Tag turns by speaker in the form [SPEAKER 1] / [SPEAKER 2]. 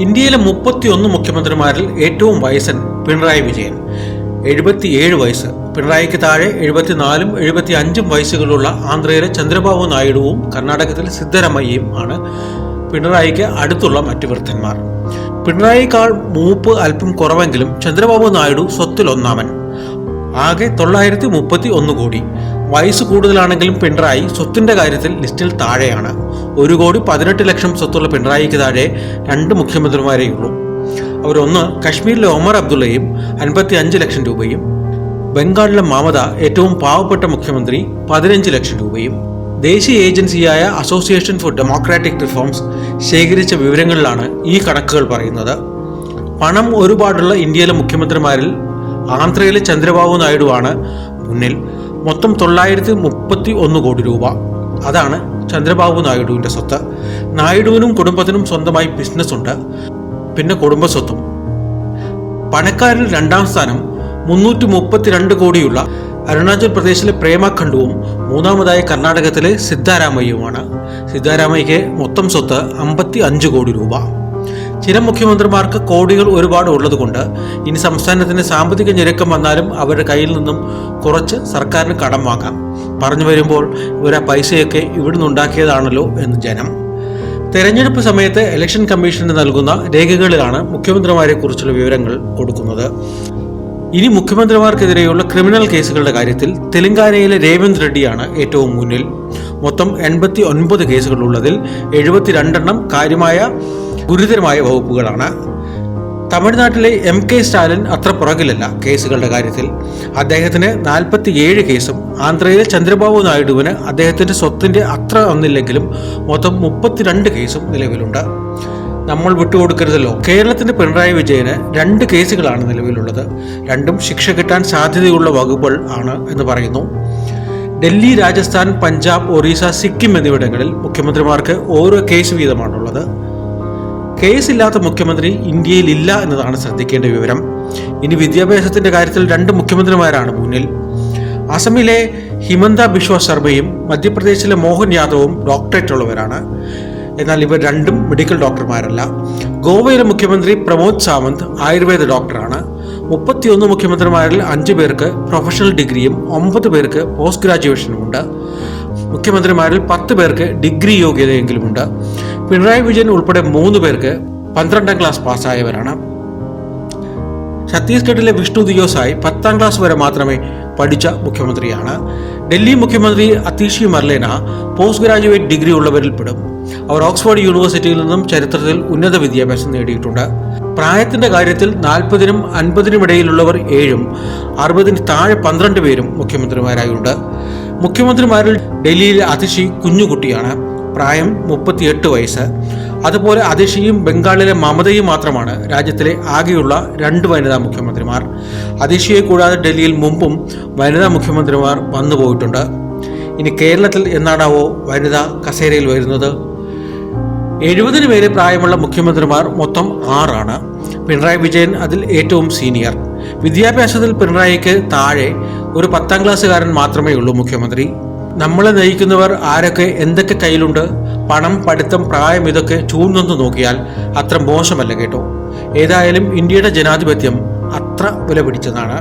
[SPEAKER 1] ഇന്ത്യയിലെ മുപ്പത്തിയൊന്ന് മുഖ്യമന്ത്രിമാരിൽ ഏറ്റവും വയസ്സൻ പിണറായി വിജയൻ. എഴുപത്തിയേഴ് വയസ്സ്. പിണറായിക്ക് താഴെ എഴുപത്തിനാലും എഴുപത്തി അഞ്ചും വയസ്സുകളുള്ള ആന്ധ്രയിലെ ചന്ദ്രബാബു നായിഡുവും കർണാടകത്തിലെ സിദ്ധരമയ്യയും ആണ് പിണറായിക്ക് അടുത്തുള്ള മറ്റു വൃദ്ധന്മാർ. പിണറായിക്കാൾ മൂപ്പ് അല്പം കുറവെങ്കിലും ചന്ദ്രബാബു നായിഡു സ്വത്തിൽ ഒന്നാമൻ ആകെ തൊള്ളായിരത്തി മുപ്പത്തി ഒന്ന് കോടി. വയസ്സ് കൂടുതലാണെങ്കിലും പിണറായി സ്വത്തിന്റെ കാര്യത്തിൽ ലിസ്റ്റിൽ താഴെയാണ്. ഒരു കോടി പതിനെട്ട് ലക്ഷം സ്വത്തുള്ള പിണറായിക്ക് താഴെ രണ്ട് മുഖ്യമന്ത്രിമാരെയുള്ളൂ. അവരൊന്ന് കശ്മീരിലെ ഒമർ അബ്ദുള്ളയും അൻപത്തി അഞ്ച് ലക്ഷം രൂപയും ബംഗാളിലെ മമത ഏറ്റവും പാവപ്പെട്ട മുഖ്യമന്ത്രി പതിനഞ്ച് ലക്ഷം രൂപയും ദേശീയ ഏജൻസിയായ അസോസിയേഷൻ ഫോർ ഡെമോക്രാറ്റിക് റിഫോംസ് ശേഖരിച്ച വിവരങ്ങളിലാണ് ഈ കണക്കുകൾ പറയുന്നത്. പണം ഒരുപാടുള്ള ഇന്ത്യയിലെ മുഖ്യമന്ത്രിമാരിൽ ആന്ധ്രയിലെ ചന്ദ്രബാബു നായിഡുവാണ് മുന്നിൽ. മൊത്തം തൊള്ളായിരത്തി മുപ്പത്തി ഒന്ന് കോടി രൂപ. അതാണ് ചന്ദ്രബാബു നായിഡുവിന്റെ സ്വത്ത്. നായിഡുവിനും കുടുംബത്തിനും സ്വന്തമായി ബിസിനസ് ഉണ്ട്. പിന്നെ കുടുംബ സ്വത്തും പണക്കാരിൽ രണ്ടാം സ്ഥാനം മുന്നൂറ്റി മുപ്പത്തിരണ്ട് കോടിയുള്ള അരുണാചൽ പ്രദേശിലെ പ്രേമഖണ്ഡുവും മൂന്നാമതായി കർണാടകത്തിലെ സിദ്ധാരാമയ്യുമാണ്. സിദ്ധാരാമയ്യയ്ക്ക് മൊത്തം സ്വത്ത് അമ്പത്തി അഞ്ച് കോടി രൂപ. ചില മുഖ്യമന്ത്രിമാർക്ക് കോടികൾ ഒരുപാട് ഉള്ളതുകൊണ്ട് ഇനി സംസ്ഥാനത്തിന് സാമ്പത്തിക ഞെരുക്കം വന്നാലും അവരുടെ കയ്യിൽ നിന്നും കുറച്ച് സർക്കാരിന് കടം വാങ്ങാം. പറഞ്ഞു വരുമ്പോൾ ഇവരെ പൈസയൊക്കെ ഇവിടുന്ന് ഉണ്ടാക്കിയതാണല്ലോ എന്ന് ജനം. തെരഞ്ഞെടുപ്പ് സമയത്ത് ഇലക്ഷൻ കമ്മീഷന് നൽകുന്ന രേഖകളിലാണ് മുഖ്യമന്ത്രിമാരെ കുറിച്ചുള്ള വിവരങ്ങൾ കൊടുക്കുന്നത്. ഇനി മുഖ്യമന്ത്രിമാർക്കെതിരെയുള്ള ക്രിമിനൽ കേസുകളുടെ കാര്യത്തിൽ തെലങ്കാനയിലെ രേവന്ത് റെഡ്ഡിയാണ് ഏറ്റവും മുന്നിൽ. മൊത്തം എൺപത്തി ഒൻപത് കേസുകളുള്ളതിൽ എഴുപത്തിരണ്ടെണ്ണം കാര്യമായ ഗുരുതരമായ വകുപ്പുകളാണ്. തമിഴ്നാട്ടിലെ എം കെ സ്റ്റാലിൻ അത്ര പുറകിലല്ല കേസുകളുടെ കാര്യത്തിൽ. അദ്ദേഹത്തിന് നാൽപ്പത്തി ഏഴ് കേസും ആന്ധ്രയിലെ ചന്ദ്രബാബു നായിഡുവിന് അദ്ദേഹത്തിന്റെ സ്വത്തിന്റെ അത്ര ഒന്നില്ലെങ്കിലും മൊത്തം മുപ്പത്തിരണ്ട് കേസും നിലവിലുണ്ട്. നമ്മൾ വിട്ടുകൊടുക്കരുതല്ലോ. കേരളത്തിന്റെ പിണറായി വിജയന് രണ്ട് കേസുകളാണ് നിലവിലുള്ളത്. രണ്ടും ശിക്ഷ കിട്ടാൻ സാധ്യതയുള്ള വകുപ്പുകൾ ആണ് എന്ന് പറയുന്നു. ഡൽഹി രാജസ്ഥാൻ പഞ്ചാബ് ഒറീസ സിക്കിം എന്നിവിടങ്ങളിൽ മുഖ്യമന്ത്രിമാർക്ക് ഓരോ കേസ് വീതമാണുള്ളത്. കേസില്ലാത്ത മുഖ്യമന്ത്രി ഇന്ത്യയിൽ ഇല്ല എന്നതാണ് ശ്രദ്ധിക്കേണ്ട വിവരം. ഇനി വിദ്യാഭ്യാസത്തിന്റെ കാര്യത്തിൽ രണ്ട് മുഖ്യമന്ത്രിമാരാണ് മുന്നിൽ. അസമിലെ ഹിമന്ത ബിശ്വ ശർമ്മയും മധ്യപ്രദേശിലെ മോഹൻ യാദവും ഡോക്ടറേറ്റ് ഉള്ളവരാണ്. എന്നാൽ ഇവർ രണ്ടും മെഡിക്കൽ ഡോക്ടർമാരല്ല. ഗോവയിലെ മുഖ്യമന്ത്രി പ്രമോദ് സാവന്ത് ആയുർവേദ ഡോക്ടറാണ്. മുപ്പത്തിയൊന്ന് മുഖ്യമന്ത്രിമാരിൽ അഞ്ചു പേർക്ക് പ്രൊഫഷണൽ ഡിഗ്രിയും ഒമ്പത് പേർക്ക് പോസ്റ്റ് ഗ്രാജുവേഷനും ഉണ്ട് മുഖ്യമന്ത്രിമാരിൽ പത്ത് പേർക്ക് ഡിഗ്രി യോഗ്യതയെങ്കിലുമുണ്ട്. പിണറായി വിജയൻ ഉൾപ്പെടെ മൂന്ന് പേർക്ക് പന്ത്രണ്ടാം ക്ലാസ് പാസ്സായവരാണ്. ഛത്തീസ്ഗഡിലെ വിഷ്ണു ദിയോസായി പത്താം ക്ലാസ് വരെ മാത്രമേ പഠിച്ച മുഖ്യമന്ത്രിയാണ്. ഡൽഹി മുഖ്യമന്ത്രി Atishi Marlena post graduate degree ഉള്ളവരിൽ പെടും. അവർ ഓക്സ്ഫോർഡ് യൂണിവേഴ്സിറ്റിയിൽ നിന്നും ചരിത്രത്തിൽ ഉന്നത വിദ്യാഭ്യാസം നേടിയിട്ടുണ്ട്. പ്രായത്തിന്റെ കാര്യത്തിൽ നാൽപ്പതിനും അൻപതിനും ഇടയിലുള്ളവർ ഏഴും അറുപതിന് താഴെ പന്ത്രണ്ട് പേരും മുഖ്യമന്ത്രിമാരായുണ്ട്. മുഖ്യമന്ത്രിമാരിൽ ഡൽഹിയിലെ അതിഷി കുഞ്ഞുകുട്ടിയാണ്. പ്രായം മുപ്പത്തിയെട്ട് വയസ്സ്. അതുപോലെ അതിഷിയും ബംഗാളിലെ മമതയും മാത്രമാണ്. രാജ്യത്തിലെ ആകെയുള്ള രണ്ട് വനിതാ മുഖ്യമന്ത്രിമാർ. അതിഷിയെ കൂടാതെ ഡൽഹിയിൽ മുമ്പും വനിതാ മുഖ്യമന്ത്രിമാർ വന്നു പോയിട്ടുണ്ട്. ഇനി കേരളത്തിൽ എന്നാണാവോ വനിത കസേരയിൽ വരുന്നത്? എഴുപതിന് പേര് പ്രായമുള്ള മുഖ്യമന്ത്രിമാർ മൊത്തം ആറാണ്. പിണറായി വിജയൻ അതിൽ ഏറ്റവും സീനിയർ. വിദ്യാഭ്യാസത്തിൽ പിണറായിക്ക് താഴെ ഒരു പത്താം ക്ലാസ്സുകാരൻ മാത്രമേ ഉള്ളൂ മുഖ്യമന്ത്രി. നമ്മളെ നയിക്കുന്നവർ ആരൊക്കെ എന്തൊക്കെ കയ്യിലുണ്ട് പണം പഠിത്തം പ്രായം ഇതൊക്കെ ചൂഴ്ന്നൊന്ന് നോക്കിയാൽ അത്ര മോശമല്ല കേട്ടോ. ഏതായാലും ഇന്ത്യയുടെ ജനാധിപത്യം അത്ര വില പിടിച്ചതാണ്